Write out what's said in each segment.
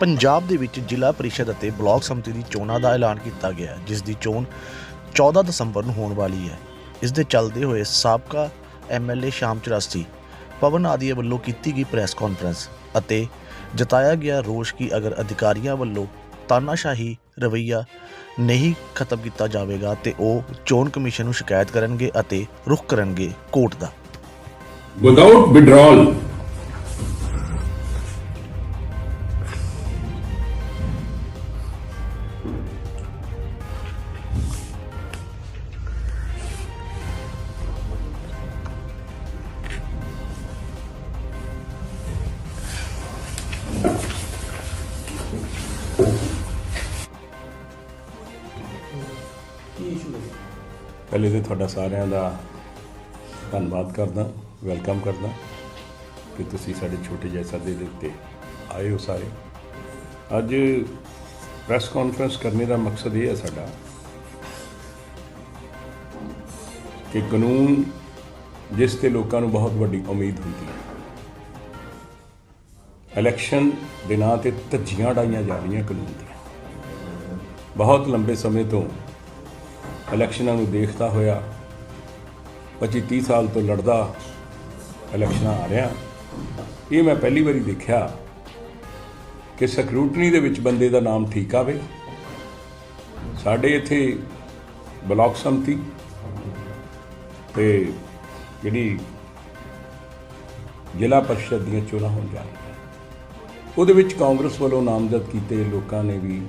ਪੰਜਾਬ ਦੇ ਵਿੱਚ ਜ਼ਿਲ੍ਹਾ ਪਰਿਸ਼ਦ ਅਤੇ ਬਲਾਕ ਸਮਿਤੀ ਦੀ ਚੋਣਾਂ ਦਾ ਐਲਾਨ ਕੀਤਾ ਗਿਆ ਜਿਸ ਦੀ ਚੋਣ 14 ਦਸੰਬਰ ਨੂੰ ਹੋਣ ਵਾਲੀ ਹੈ। ਇਸ ਦੇ ਚੱਲਦੇ ਹੋਏ ਸਾਬਕਾ ਐਮਐਲਏ ਸ਼ਾਮ ਚੁਰਾਸੀ, ਪਵਨ ਆਦੀਆ ਵੱਲੋਂ ਕੀਤੀ ਗਈ ਪ੍ਰੈਸ ਕਾਨਫਰੰਸ ਅਤੇ ਜਤਾਇਆ ਗਿਆ ਰੋਸ਼ ਕਿ ਅਗਰ ਅਧਿਕਾਰੀਆਂ ਵੱਲੋਂ ਤਾਨਾਸ਼ਾਹੀ ਰਵਈਆ ਨਹੀਂ ਖਤਮ ਕੀਤਾ ਜਾਵੇਗਾ ਤੇ ਉਹ ਚੋਣ ਕਮਿਸ਼ਨ ਨੂੰ ਸ਼ਿਕਾਇਤ ਕਰਨਗੇ ਅਤੇ ਰੁਖ ਕਰਨਗੇ ਕੋਰਟ ਦਾ। Without withdrawal ਪਹਿਲੇ ਤੇ ਤੁਹਾਡਾ ਸਾਰਿਆਂ ਦਾ ਧੰਨਵਾਦ ਕਰਦਾ ਵੈਲਕਮ ਕਰਦਾ ਕਿ ਤੁਸੀਂ ਸਾਡੇ ਛੋਟੇ ਜਿਹੇ ਸਾਦੇ ਦੇ ਉੱਤੇ ਆਏ ਹੋ ਸਾਰੇ। ਅੱਜ ਪ੍ਰੈਸ ਕਾਨਫਰੰਸ ਕਰਨੇ ਦਾ ਮਕਸਦ ਇਹ ਹੈ ਸਾਡਾ ਕਿ ਕਾਨੂੰਨ ਜਿਸ ਤੇ ਲੋਕਾਂ ਨੂੰ ਬਹੁਤ ਵੱਡੀ ਉਮੀਦ ਹੁੰਦੀ ਹੈ ਇਲੈਕਸ਼ਨ ਦੇ ਨਾਂ ਤੇ ਧੱਜੀਆਂ ਡਾਈਆਂ ਜਾ ਰਹੀਆਂ ਕਾਨੂੰਨ ਦੀਆਂ ਬਹੁਤ ਲੰਬੇ ਸਮੇਂ ਤੋਂ ਇਲੈਕਸ਼ਨਾਂ ਨੂੰ ਦੇਖਦਾ ਹੋਇਆ 25 30 ਸਾਲ ਤੋਂ ਲੜਦਾ ਇਲੈਕਸ਼ਨਾਂ ਆ ਰਿਹਾ। ਇਹ ਮੈਂ ਪਹਿਲੀ ਵਾਰੀ ਦੇਖਿਆ ਕਿ ਸਕਰੂਟਨੀ ਦੇ ਵਿੱਚ ਬੰਦੇ ਦਾ ਨਾਮ ਠੀਕ ਆਵੇ। ਸਾਡੇ ਇੱਥੇ ਬਲਾਕ ਸੰਮਤੀ ਤੇ ਜਿਹੜੀ ਜ਼ਿਲ੍ਹਾ ਪਰਿਸ਼ਦ ਦੀਆਂ ਚੋਣਾਂ ਹੋਣ ਜਾ ਰਹੀਆਂ। ਉਹਦੇ ਵਿੱਚ ਕਾਂਗਰਸ ਵੱਲੋਂ ਨਾਮਜ਼ਦ ਕੀਤੇ ਲੋਕਾਂ ਨੇ ਵੀ,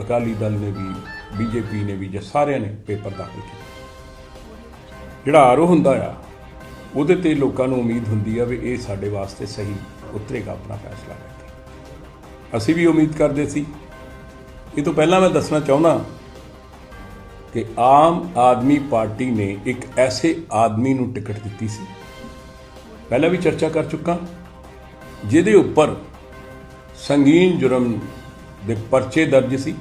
ਅਕਾਲੀ ਦਲ ਨੇ ਵੀ ਬੀਜੇਪੀ ਨੇ ਵੀ ਜਾਂ ਸਾਰਿਆਂ ਨੇ ਪੇਪਰ ਦਾਖਲ ਕੀਤਾ। ਜਿਹੜਾ ਆਰੋ ਹੁੰਦਾ ਆ, ਉਹਦੇ ਤੇ ਲੋਕਾਂ ਨੂੰ ਉਮੀਦ ਹੁੰਦੀ ਆ ਵੀ ਇਹ ਸਾਡੇ ਵਾਸਤੇ ਸਹੀ ਉਤਰੇਗਾ ਆਪਣਾ ਫੈਸਲਾ ਲੈ ਕੇ। ਅਸੀਂ ਵੀ ਉਮੀਦ ਕਰਦੇ ਸੀ। ਇਹ ਤੋਂ ਪਹਿਲਾਂ ਮੈਂ ਦੱਸਣਾ ਚਾਹੁੰਦਾ ਕਿ ਆਮ ਆਦਮੀ ਪਾਰਟੀ ਨੇ ਇੱਕ ਐਸੇ ਆਦਮੀ ਨੂੰ ਟਿਕਟ ਦਿੱਤੀ ਸੀ। ਪਹਿਲਾਂ ਵੀ ਚਰਚਾ ਕਰ ਚੁੱਕਾ। ਜਿਹਦੇ ਉੱਪਰ ਸੰਗੀਨ ਜੁਰਮ ਦੇ ਪਰਚੇ ਦਰਜ ਸੀ।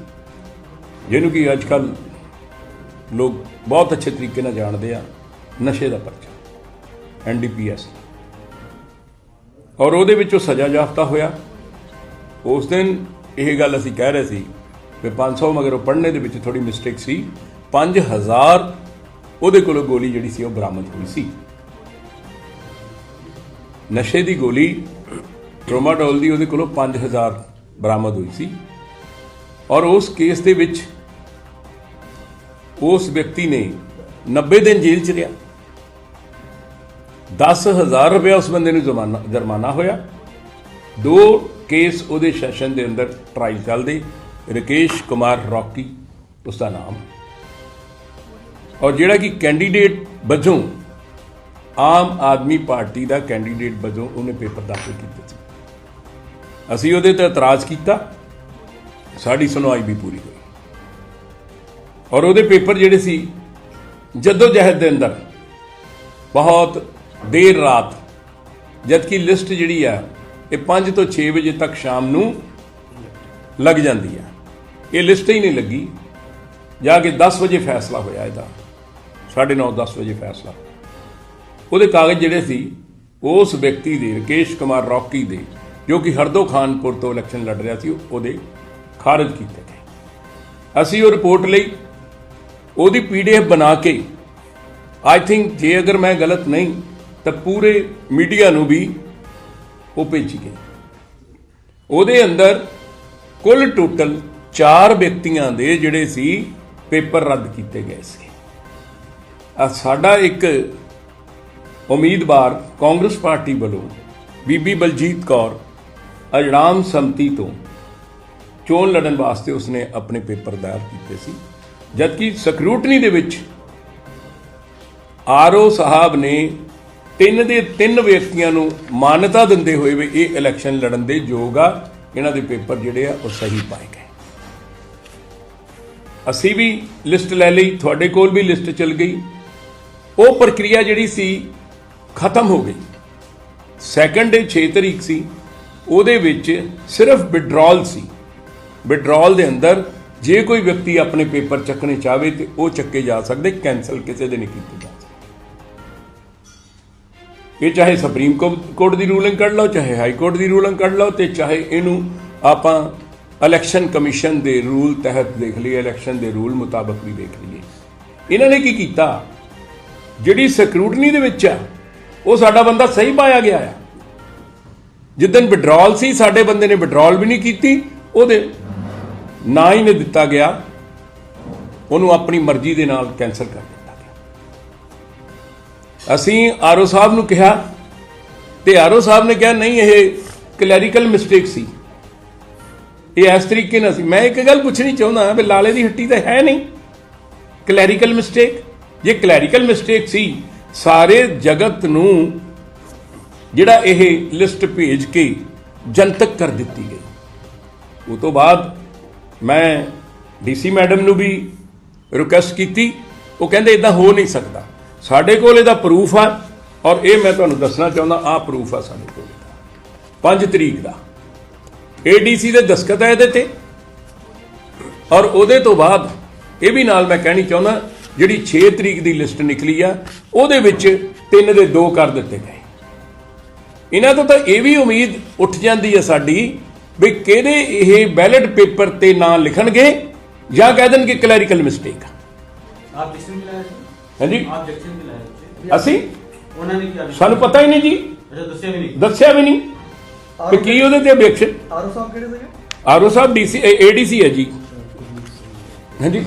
ਜਿਹਨੂੰ ਕਿ ਅੱਜ ਕੱਲ ਲੋਕ ਬਹੁਤ ਅੱਛੇ ਤਰੀਕੇ ਨਾਲ ਜਾਣਦੇ ਆ, ਨਸ਼ੇ ਦਾ ਪਰਚਾ ਐਨਡੀਪੀਐਸ ਔਰ ਉਹਦੇ ਵਿੱਚੋਂ ਸਜ਼ਾ ਜਾਫਤਾ ਹੋਇਆ। ਉਸ ਦਿਨ ਇਹ ਗੱਲ ਅਸੀਂ ਕਹਿ ਰਹੇ ਸੀ ਕਿ 500 ਮਗਰ ਉਹ ਪੜ੍ਹਨੇ ਦੇ ਵਿੱਚ ਥੋੜੀ ਮਿਸਟੇਕ ਸੀ। 5000 ਉਹਦੇ ਕੋਲੋਂ ਗੋਲੀ ਜਿਹੜੀ ਸੀ, ਉਹ ਬਰਾਮਦ ਹੋਈ ਸੀ। ਨਸ਼ੇ ਦੀ ਗੋਲੀ ਟ੍ਰੋਮਾਡੋਲ ਦੀ ਉਹਦੇ ਕੋਲੋਂ 5000 ਬਰਾਮਦ ਹੋਈ ਸੀ। ਔਰ ਉਸ ਕੇਸ ਦੇ ਵਿੱਚ ਉਸ ਵਿਅਕਤੀ ਨੇ 90 ਦਿਨ ਜੇਲ੍ਹ 'ਚ ਰਿਹਾ। 10000 ਰੁਪਏ ਉਸ ਬੰਦੇ ਨੂੰ ਜ਼ਮਾਨਾ, ਜੁਰਮਾਨਾ ਹੋਇਆ। ਦੋ ਕੇਸ ਉਹਦੇ ਸੈਸ਼ਨ ਦੇ ਅੰਦਰ ਟਰਾਈ ਚੱਲਦੇ। ਰਕੇਸ਼ ਕੁਮਾਰ ਰੌਕੀ, ਉਸ ਦਾ ਨਾਮ। ਔਰ ਜਿਹੜਾ ਕਿ ਕੈਂਡੀਡੇਟ ਵਜੋਂ ਆਮ ਆਦਮੀ ਪਾਰਟੀ ਦਾ ਕੈਂਡੀਡੇਟ ਵਜੋਂ ਉਹਨੇ ਪੇਪਰ ਦਾਖਲ ਕੀਤੇ ਸੀ। ਅਸੀਂ ਉਹਦੇ ਤੇ ਇਤਰਾਜ਼ ਕੀਤਾ। ਸਾਡੀ ਸੁਣਵਾਈ ਵੀ ਪੂਰੀ ਹੋਈ। ਔਰ ਉਹਦੇ ਪੇਪਰ ਜਿਹੜੇ ਸੀ ਜੱਦੋ ਜਹਿਦ ਦੇ ਅੰਦਰ, ਬਹੁਤ ਦੇਰ ਰਾਤ, ਜਦਕਿ ਲਿਸਟ ਜਿਹੜੀ ਆ, ਇਹ 5 ਤੋਂ 6 ਵਜੇ ਤੱਕ ਸ਼ਾਮ ਨੂੰ ਲੱਗ ਜਾਂਦੀ ਆ। ਇਹ ਲਿਸਟ ਹੀ ਨਹੀਂ ਲੱਗੀ। ਜਾ ਕੇ 10 ਵਜੇ ਫੈਸਲਾ ਹੋਇਆ ਇਹਦਾ। 9:30 10 ਵਜੇ ਫੈਸਲਾ। ਉਹਦੇ ਕਾਗਜ਼ ਜਿਹੜੇ ਸੀ, ਉਸ ਵਿਅਕਤੀ ਦੇ, ਰਕੇਸ਼ ਕੁਮਾਰ ਰੌਕੀ ਦੇ, ਜੋ ਕਿ ਹਰਦੋ ਖਾਨਪੁਰ ਤੋਂ ਇਲੈਕਸ਼ਨ ਲੜ ਰਿਹਾ ਸੀ, ਉਹਦੇ ਖਾਰਜ ਕੀਤੇ ਗਏ। ਅਸੀਂ ਉਹ ਰਿਪੋਰਟ ਲਈ ਉਹਦੀ ਪੀਡੀਐਫ ਬਣਾ ਕੇ ਆਈ ਥਿੰਕ ਜੇ ਅਗਰ ਮੈਂ ਗਲਤ ਨਹੀਂ, ਤਾਂ ਪੂਰੇ ਮੀਡੀਆ ਨੂੰ ਵੀ ਉਹ ਭੇਜੀ ਗਈ। ਉਹਦੇ ਅੰਦਰ ਕੁੱਲ ਟੋਟਲ 4 ਵਿਅਕਤੀਆਂ ਦੇ ਜਿਹੜੇ ਸੀ, ਪੇਪਰ ਰੱਦ ਕੀਤੇ ਗਏ ਸੀ। ਆ ਸਾਡਾ ਇੱਕ ਉਮੀਦਵਾਰ ਕਾਂਗਰਸ ਪਾਰਟੀ ਵੱਲੋਂ ਬੀਬੀ ਬਲਜੀਤ ਕੌਰ ਅਜੜਾਮ ਸੰਮਤੀ ਤੋਂ ਚੋਣ ਲੜਨ ਵਾਸਤੇ ਉਸਨੇ ਆਪਣੇ ਪੇਪਰ ਦਾਇਰ ਕੀਤੇ ਸੀ। ਜਦਕਿ ਸਕਰੂਟਨੀ ਦੇ ਵਿੱਚ ਆਰਓ ਸਾਹਿਬ ਨੇ ਤਿੰਨ ਦੇ ਤਿੰਨ ਵਿਅਕਤੀਆਂ ਨੂੰ ਮਾਨਤਾ ਦਿੰਦੇ ਹੋਏ ਵੀ ਇਹ ਇਲੈਕਸ਼ਨ ਲੜਨ ਦੇ ਯੋਗ ਆ, ਇਹਨਾਂ ਦੇ ਪੇਪਰ ਜਿਹੜੇ ਆ ਉਹ ਸਹੀ ਪਾਏ ਗਏ। ਅਸੀਂ ਵੀ ਲਿਸਟ ਲੈ ਲਈ, ਤੁਹਾਡੇ ਕੋਲ ਵੀ ਲਿਸਟ ਚੱਲ ਗਈ। ਉਹ ਪ੍ਰਕਿਰਿਆ ਜਿਹੜੀ ਸੀ, ਖਤਮ ਹੋ ਗਈ। ਸੈਕੰਡ ਡੇ 6 ਤਰੀਕ ਸੀ, ਉਹਦੇ ਵਿੱਚ ਸਿਰਫ ਵਿਡਰਾਲ ਸੀ। ਵਿਡਰਾਲ ਦੇ ਅੰਦਰ ਜੇ ਕੋਈ ਵਿਅਕਤੀ ਆਪਣੇ ਪੇਪਰ ਚੱਕਣੇ ਚਾਹਵੇ ਤੇ ਉਹ ਚੱਕੇ ਜਾ ਸਕਦੇ ਕੈਨਸਲ ਕਿਸੇ ਦੇ ਨਹੀਂ ਕੀਤੇ ਜਾ ਸਕਦੇ। ਇਹ ਚਾਹੇ ਸੁਪਰੀਮ ਕੋਰਟ ਦੀ ਰੂਲਿੰਗ ਕੱਢ ਲਓ, ਚਾਹੇ ਹਾਈ ਕੋਰਟ ਦੀ ਰੂਲਿੰਗ ਕੱਢ ਲਓ ਤੇ ਚਾਹੇ ਇਹਨੂੰ ਆਪਾਂ ਇਲੈਕਸ਼ਨ ਕਮਿਸ਼ਨ ਦੇ ਰੂਲ ਤਹਿਤ ਦੇਖ ਲਈਏ ਇਲੈਕਸ਼ਨ ਦੇ ਰੂਲ ਮੁਤਾਬਕ ਵੀ ਦੇਖ ਲਈਏ। ਇਹਨਾਂ ਨੇ ਕੀ ਕੀਤਾ? ਜਿਹੜੀ ਸਕਰੂਟਨੀ ਦੇ ਵਿੱਚ ਆ, ਉਹ ਸਾਡਾ ਬੰਦਾ ਸਹੀ ਪਾਇਆ ਗਿਆ ਆ। ਜਿੱਦਨ ਵਿਡਰਾਲ ਸੀ, ਸਾਡੇ ਬੰਦੇ ਨੇ ਵਿਡਰਾਲ ਵੀ ਨਹੀਂ ਕੀਤੀ, ਉਹਦੇ ਨਾ ਹੀ ਨੇ ਦਿੱਤਾ ਗਿਆ, ਉਹਨੂੰ ਆਪਣੀ ਮਰਜ਼ੀ ਦੇ ਨਾਲ ਕੈਨਸਲ ਕਰ ਦਿੱਤਾ ਗਿਆ। ਅਸੀਂ ਆਰਓ ਸਾਹਿਬ ਨੂੰ ਕਿਹਾ ਤੇ ਆਰਓ ਸਾਹਿਬ ਨੇ ਕਿਹਾ, ਨਹੀਂ, ਇਹ ਕਲੈਰੀਕਲ ਮਿਸਟੇਕ ਸੀ। ਇਹ ਇਸ ਤਰੀਕੇ ਨਾਲ ਸੀ। ਮੈਂ ਇੱਕ ਗੱਲ ਪੁੱਛਣੀ ਚਾਹੁੰਦਾ ਵੀ ਲਾਲੇ ਦੀ ਹੱਟੀ ਤਾਂ ਹੈ ਨਹੀਂ। ਕਲੈਰੀਕਲ ਮਿਸਟੇਕ ਜੇ ਕਲੈਰੀਕਲ ਮਿਸਟੇਕ ਸੀ, ਸਾਰੇ ਜਗਤ ਨੂੰ ਜਿਹੜਾ ਇਹ ਲਿਸਟ ਭੇਜ ਕੇ ਜਨਤਕ ਕਰ ਦਿੱਤੀ ਗਈ। ਉਹ ਤੋਂ ਬਾਅਦ ਮੈਂ ਡੀਸੀ ਮੈਡਮ ਨੂੰ ਵੀ ਰਿਕੁਐਸਟ ਕੀਤੀ। ਉਹ ਕਹਿੰਦੇ ਇਦਾਂ ਹੋ ਨਹੀਂ ਸਕਦਾ। ਸਾਡੇ ਕੋਲ ਇਹਦਾ ਪ੍ਰੂਫ ਆ ਔਰ ਇਹ ਮੈਂ ਤੁਹਾਨੂੰ ਦੱਸਣਾ ਚਾਹੁੰਦਾ, ਆਹ ਪ੍ਰੂਫ ਆ ਸਾਡੇ ਕੋਲ। 5 ਤਰੀਕ ਦਾ। ਏਡੀਸੀ ਦੇ ਦਸਖਤ ਹੈ ਇਹਦੇ ਤੇ। ਔਰ ਉਹਦੇ ਤੋਂ ਬਾਅਦ ਇਹ ਵੀ ਨਾਲ ਮੈਂ ਕਹਿਣੀ ਚਾਹੁੰਦਾ, ਜਿਹੜੀ 6 ਤਰੀਕ ਦੀ ਲਿਸਟ ਨਿਕਲੀ ਆ, ਉਹਦੇ ਵਿੱਚ ਤਿੰਨ ਦੇ ਦੋ ਕਰ ਦਿੱਤੇ ਗਏ। ਇਹਨਾਂ ਤੋਂ ਤਾਂ ਇਹ ਵੀ ਉਮੀਦ ਉੱਠ ਜਾਂਦੀ ਹੈ ਸਾਡੀ ਵੀ ਕਿਹਦੇ ਇਹ ਬੈਲਟ ਪੇਪਰ ਤੇ ਨਾਂ ਲਿਖਣਗੇ ਜਾਂ ਕਹਿ ਦੇਣਗੇ ਕਲੈਰੀਕਲ ਮਿਸਟੇਕ ਆ? ਅਸੀਂ? ਸਾਨੂੰ ਪਤਾ ਹੀ ਨਹੀਂ ਜੀ। ਦੱਸਿਆ ਵੀ ਨਹੀਂ। ਦੱਸਿਆ ਵੀ ਕਿ ਕੀ ਉਹਦੇ ਤੇ ਅਬਜੈਕਸ਼ਨ ਆਰਓ ਸਾਹਿਬ ਕਿਹੜੇ ਸੀ ਆਰਓ ਸਾਹਿਬ ਡੀਸੀ ਹੈ ਜੀ। ਹਾਂਜੀ।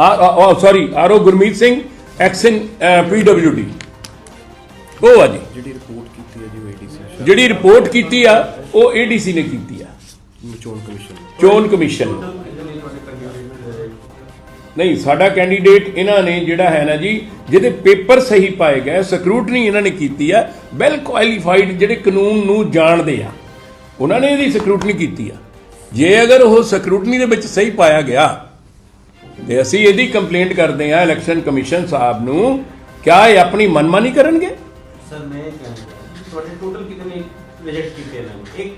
ਆ sorry RO Gurmeet Singh XEN PWD ਉਹ ਆ ਜੀ। ਜਿਹੜੀ ਰਿਪੋਰਟ ਕੀਤੀ ਹੈ ਜੀ ਏਡੀਸੀ ਜਿਹੜੀ ਰਿਪੋਰਟ ਕੀਤੀ ਆ ਉਹ ਏਡੀਸੀ ਨੇ ਕੀਤੀ। ਚੋਣ ਕਮਿਸ਼ਨ ਚੋਣ ਕਮਿਸ਼ਨ। ਨਹੀਂ ਸਾਡਾ ਕੈਂਡੀਡੇਟ ਇਹਨਾਂ ਨੇ ਜਿਹੜਾ ਹੈ ਨਾ ਜੀ ਜਿਹਦੇ ਪੇਪਰ ਸਹੀ ਪਾਏ ਗਏ ਸਕਰੂਟਨੀ ਇਹਨਾਂ ਨੇ ਕੀਤੀ ਆ ਵੈਲ ਕੁਆਲੀਫਾਈਡ ਜਿਹੜੇ ਕਾਨੂੰਨ ਨੂੰ ਜਾਣਦੇ ਆ ਉਹਨਾਂ ਨੇ ਇਹਦੀ ਸਕਰੂਟਨੀ ਕੀਤੀ ਆ। ਜੇ ਅਗਰ ਉਹ ਸਕਰੂਟਨੀ ਦੇ ਵਿੱਚ ਸਹੀ ਪਾਇਆ ਗਿਆ ਤੇ ਅਸੀਂ ਇਹਦੀ ਕੰਪਲੇਂਟ ਕਰਦੇ ਆ ਇਲੈਕਸ਼ਨ ਕਮਿਸ਼ਨ ਸਾਹਿਬ ਨੂੰ ਕਿਆ ਇਹ ਆਪਣੀ ਮਨਮਾਨੀ ਕਰਨਗੇ? ਸਰ ਮੈਂ ਕਹਿੰਦਾ ਤੁਹਾਡੇ ਟੋਟਲ ਕਿੰਨੇ ਰਿਜੈਕਟ ਕੀਤੇ ਨੇ? ਇੱਕ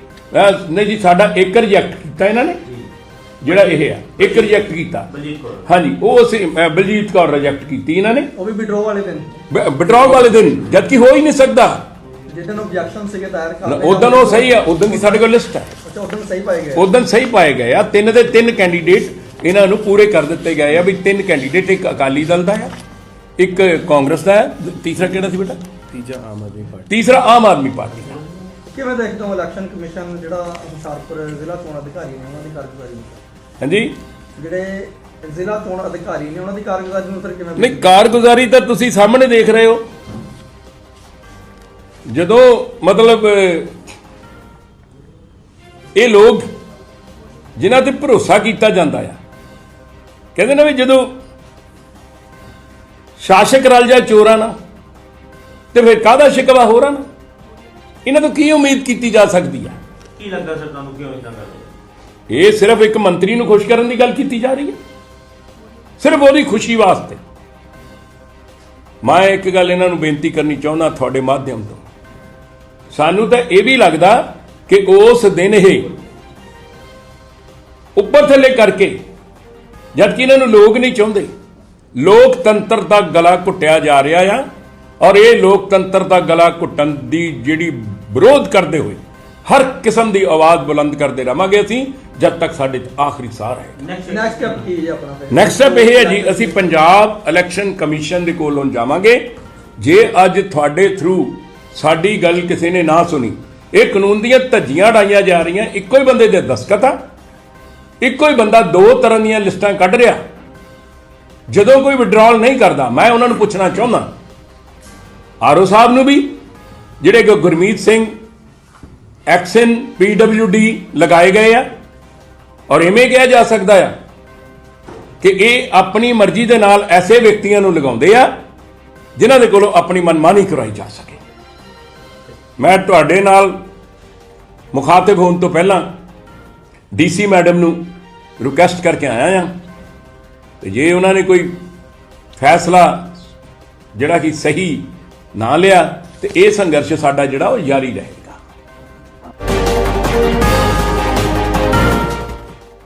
ਨਹੀਂ ਜੀ ਸਾਡਾ ਇੱਕ ਰਿਜੈਕਟ ਕੀਤਾ ਇਹਨਾਂ ਨੇ। ਜਿਹੜਾ ਇਹ ਆ ਇੱਕ ਰਿਜੈਕਟ ਕੀਤਾ। ਬਲਜੀਤ ਕੌਰ। ਹਾਂਜੀ ਉਹ ਅਸੀਂ ਅਹ, ਕੌਰ ਰਿਜੈਕਟ ਕੀਤੀ ਇਹਨਾਂ ਨੇ। ਉਹ ਵੀ ਵਿਡਰੋ ਵਾਲੇ ਦਿਨ। ਵਿਡਰਾਅ ਵਾਲੇ ਦਿਨ ਜਦ ਕਿ ਹੋ ਹੀ ਨਹੀਂ ਸਕਦਾ। ਜਿੱਦਨ ਆਬਜੈਕਸ਼ਨ ਸੀਗੇ ਦਾਇਰ ਸਹੀ ਪਾਏ ਗਏ। ਆ। ਤਿੰਨ ਦੇ ਤਿੰਨ ਕੈਂਡੀਡੇਟ ਇਹਨਾਂ ਨੂੰ ਪੂਰੇ ਕਰ ਦਿੱਤੇ ਗਏ ਆ ਵੀ ਤਿੰਨ ਕੈਂਡੀਡੇਟ ਇੱਕ ਅਕਾਲੀ ਦਲ ਦਾ ਹੈ ਇੱਕ ਕਾਂਗਰਸ ਦਾ ਹੈ ਤੀਸਰਾ ਕਿਹੜਾ ਸੀ ਬੇਟਾ? ਤੀਜਾ ਆਮ ਆਦਮੀ ਪਾਰਟੀ। ਤੀਸਰਾ ਆਮ ਆਦਮੀ ਪਾਰਟੀ। ਕਿਵੇਂ ਦੇਖਦੇ ਹੋ ਇਲੈਕਸ਼ਨ ਕਮਿਸ਼ਨ ਜਿਹੜਾ ਹੁਸ਼ਿਆਰਪੁਰ ਜ਼ਿਲ੍ਹਾ ਚੋਣ ਅਧਿਕਾਰੀ ਨੇ ਉਹਨਾਂ ਦੀ ਕਾਰਗੁਜ਼ਾਰੀ ਨੂੰ? ਹਾਂਜੀ। ਜਿਹੜੇ ਜ਼ਿਲ੍ਹਾ ਚੋਣ ਅਧਿਕਾਰੀ ਨੇ ਉਹਨਾਂ ਦੀ ਕਾਰਗੁਜ਼ਾਰੀ ਨੂੰ ਫਿਰ ਕਿਵੇਂ ਨਹੀਂ ਕਾਰਗੁਜ਼ਾਰੀ ਤਾਂ ਤੁਸੀਂ ਸਾਹਮਣੇ ਦੇਖ ਰਹੇ ਹੋ। ਜਦੋਂ ਮਤਲਬ ਇਹ ਲੋਕ ਜਿਨ੍ਹਾਂ ਤੇ ਭਰੋਸਾ ਕੀਤਾ ਜਾਂਦਾ ਆ ਕਹਿੰਦੇ ਨਾ ਵੀ ਜਦੋਂ ਸ਼ਾਸਕ ਰਲ ਜਾ ਚੋਰਾਂ ਨਾਲ ਤੇ ਫਿਰ ਕਾਹਦਾ ਸ਼ਿਕਵਾ ਹੋ ਰਹਾ ਨਾ? ਇਹਨਾਂ ਤੋਂ ਕੀ ਉਮੀਦ ਕੀਤੀ ਜਾ ਸਕਦੀ ਹੈ ਕੀ ਲੱਗਦਾ ਸਰ ਤੁਹਾਨੂੰ ਕਿਉਂ ਇਦਾਂ ਕਰਦੇ ਇਹ ਸਿਰਫ ਇੱਕ ਮੰਤਰੀ ਨੂੰ ਖੁਸ਼ ਕਰਨ ਦੀ ਗੱਲ ਕੀਤੀ ਜਾ ਰਹੀ ਹੈ ਸਿਰਫ ਉਹਦੀ ਖੁਸ਼ੀ ਵਾਸਤੇ। ਮੈਂ ਇੱਕ ਗੱਲ ਇਹਨਾਂ ਨੂੰ ਬੇਨਤੀ ਕਰਨੀ ਚਾਹੁੰਦਾ ਤੁਹਾਡੇ ਮਾਧਿਅਮ ਤੋਂ। ਸਾਨੂੰ ਤਾਂ ਇਹ ਵੀ ਲੱਗਦਾ ਕਿ ਉਸ ਦਿਨ ਹੀ ਉੱਪਰ ਥੱਲੇ ਕਰਕੇ ਜਦ ਕਿ ਇਹਨਾਂ ਨੂੰ ਲੋਕ ਨਹੀਂ ਚਾਹੁੰਦੇ ਲੋਕਤੰਤਰ ਦਾ ਗਲਾ ਘੁੱਟਿਆ ਜਾ ਰਿਹਾ ਆ ਔਰ ਇਹ ਲੋਕਤੰਤਰ ਦਾ ਗਲਾ ਘੁੱਟਣ ਦੀ ਜਿਹੜੀ ਵਿਰੋਧ ਕਰਦੇ ਹੋਏ ਹਰ ਕਿਸਮ ਦੀ ਆਵਾਜ਼ ਬੁਲੰਦ ਕਰਦੇ ਰਵਾਂਗੇ ਅਸੀਂ ਜਦ ਤੱਕ ਸਾਡੇ 'ਚ ਆਖਰੀ ਸਾਹ ਹੈ। ਨੈਕਸਟ ਸਟੈਪ ਕੀ ਹੈ ਜੀ ਆਪਣਾ ਫਿਰ? ਨੈਕਸਟ ਸਟੈਪ ਇਹ ਹੈ ਜੀ ਅਸੀਂ ਪੰਜਾਬ ਇਲੈਕਸ਼ਨ ਕਮਿਸ਼ਨ ਦੇ ਕੋਲੋਂ ਜਾਵਾਂਗੇ। ਜੇ ਅੱਜ ਤੁਹਾਡੇ ਥਰੂ ਸਾਡੀ ਗੱਲ ਕਿਸੇ ਨੇ ਨਾ ਸੁਣੀ ਇਹ ਕਾਨੂੰਨ ਦੀਆਂ ਧੱਜੀਆਂ ਡਾਈਆਂ ਜਾ ਰਹੀਆਂ ਇੱਕੋ ਹੀ ਬੰਦੇ ਦੇ ਦਸਖਤ ਆ। ਇੱਕੋ ਹੀ ਬੰਦਾ ਦੋ ਤਰ੍ਹਾਂ ਦੀਆਂ ਲਿਸਟਾਂ ਕੱਢ ਰਿਹਾ। ਜਦੋਂ ਕੋਈ ਵਿਡਰਾਲ ਨਹੀਂ ਕਰਦਾ ਮੈਂ ਉਹਨਾਂ ਨੂੰ ਪੁੱਛਣਾ ਚਾਹੁੰਦਾ ਆਰਓ ਸਾਹਿਬ ਨੂੰ ਵੀ, ਜਿਹੜੇ ਕਿ ਗੁਰਮੀਤ ਸਿੰਘ ਐਕਸ਼ਨ ਪੀਡਬਲਯੂਡੀ ਲਗਾਏ ਗਏ ਆ, ਔਰ ਇਵੇਂ ਕਿਹਾ ਜਾ ਸਕਦਾ ਆ ਕਿ ਇਹ ਆਪਣੀ ਮਰਜ਼ੀ ਦੇ ਨਾਲ ਐਸੇ ਵਿਅਕਤੀਆਂ ਨੂੰ ਲਗਾਉਂਦੇ ਆ, ਜਿਨ੍ਹਾਂ ਦੇ ਕੋਲੋਂ ਆਪਣੀ ਮਨਮਾਨੀ ਕਰਾਈ ਜਾ ਸਕੇ। ਮੈਂ ਤੁਹਾਡੇ ਨਾਲ ਮੁਖਾਤਬ ਹੋਣ ਤੋਂ ਪਹਿਲਾਂ ਡੀਸੀ ਮੈਡਮ ਨੂੰ ਰਿਕੁਐਸਟ ਕਰਕੇ ਆਇਆ ਆ, ਤੇ ਜੇ ਉਹਨਾਂ ਨੇ ਕੋਈ ਫੈਸਲਾ ਜਿਹੜਾ ਕਿ ਸਹੀ ਨਾ ਲਿਆ ਤੇ ਇਹ ਸੰਘਰਸ਼ ਸਾਡਾ ਜਿਹੜਾ ਉਹ ਜਾਰੀ ਰਹੇ।